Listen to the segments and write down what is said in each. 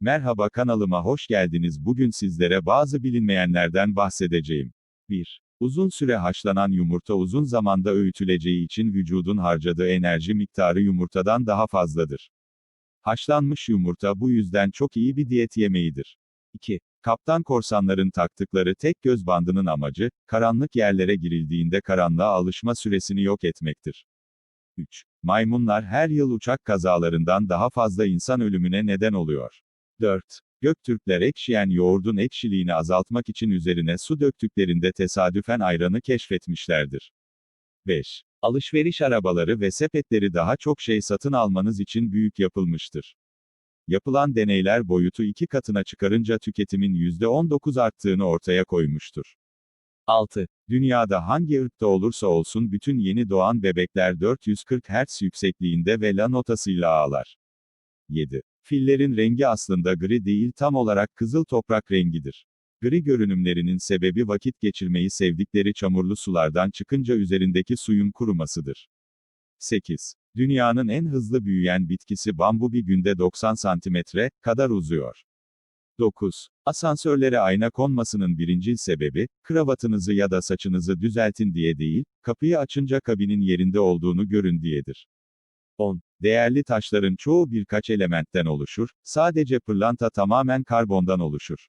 Merhaba kanalıma hoş geldiniz. Bugün sizlere bazı bilinmeyenlerden bahsedeceğim. 1. Uzun süre haşlanan yumurta uzun zamanda öğütüleceği için vücudun harcadığı enerji miktarı yumurtadan daha fazladır. Haşlanmış yumurta bu yüzden çok iyi bir diyet yemeğidir. 2. Kaptan korsanların taktıkları tek göz bandının amacı, karanlık yerlere girildiğinde karanlığa alışma süresini yok etmektir. 3. Maymunlar her yıl uçak kazalarından daha fazla insan ölümüne neden oluyor. 4. Göktürkler ekşiyen yoğurdun ekşiliğini azaltmak için üzerine su döktüklerinde tesadüfen ayranı keşfetmişlerdir. 5. Alışveriş arabaları ve sepetleri daha çok şey satın almanız için büyük yapılmıştır. Yapılan deneyler boyutu iki katına çıkarınca tüketimin %19 arttığını ortaya koymuştur. 6. Dünyada hangi ırkta olursa olsun bütün yeni doğan bebekler 440 Hz yüksekliğinde ve la notasıyla ağlar. 7. Fillerin rengi aslında gri değil tam olarak kızıl toprak rengidir. Gri görünümlerinin sebebi vakit geçirmeyi sevdikleri çamurlu sulardan çıkınca üzerindeki suyun kurumasıdır. 8. Dünyanın en hızlı büyüyen bitkisi bambu bir günde 90 santimetre kadar uzuyor. 9. Asansörlere ayna konmasının birincil sebebi, kravatınızı ya da saçınızı düzeltin diye değil, kapıyı açınca kabinin yerinde olduğunu görün diyedir. 10. Değerli taşların çoğu birkaç elementten oluşur, sadece pırlanta tamamen karbondan oluşur.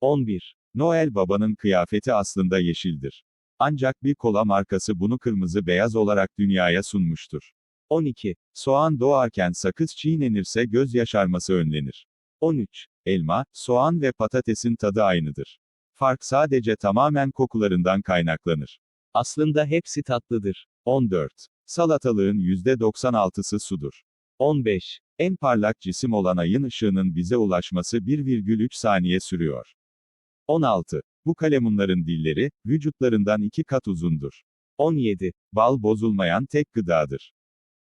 11. Noel Baba'nın kıyafeti aslında yeşildir. Ancak bir kola markası bunu kırmızı beyaz olarak dünyaya sunmuştur. 12. Soğan doğarken sakız çiğnenirse göz yaşarması önlenir. 13. Elma, soğan ve patatesin tadı aynıdır. Fark sadece tamamen kokularından kaynaklanır. Aslında hepsi tatlıdır. 14. Salatalığın %96'sı sudur. 15. En parlak cisim olan ayın ışığının bize ulaşması 1,3 saniye sürüyor. 16. Bu kalemunların dilleri, vücutlarından iki kat uzundur. 17. Bal bozulmayan tek gıdadır.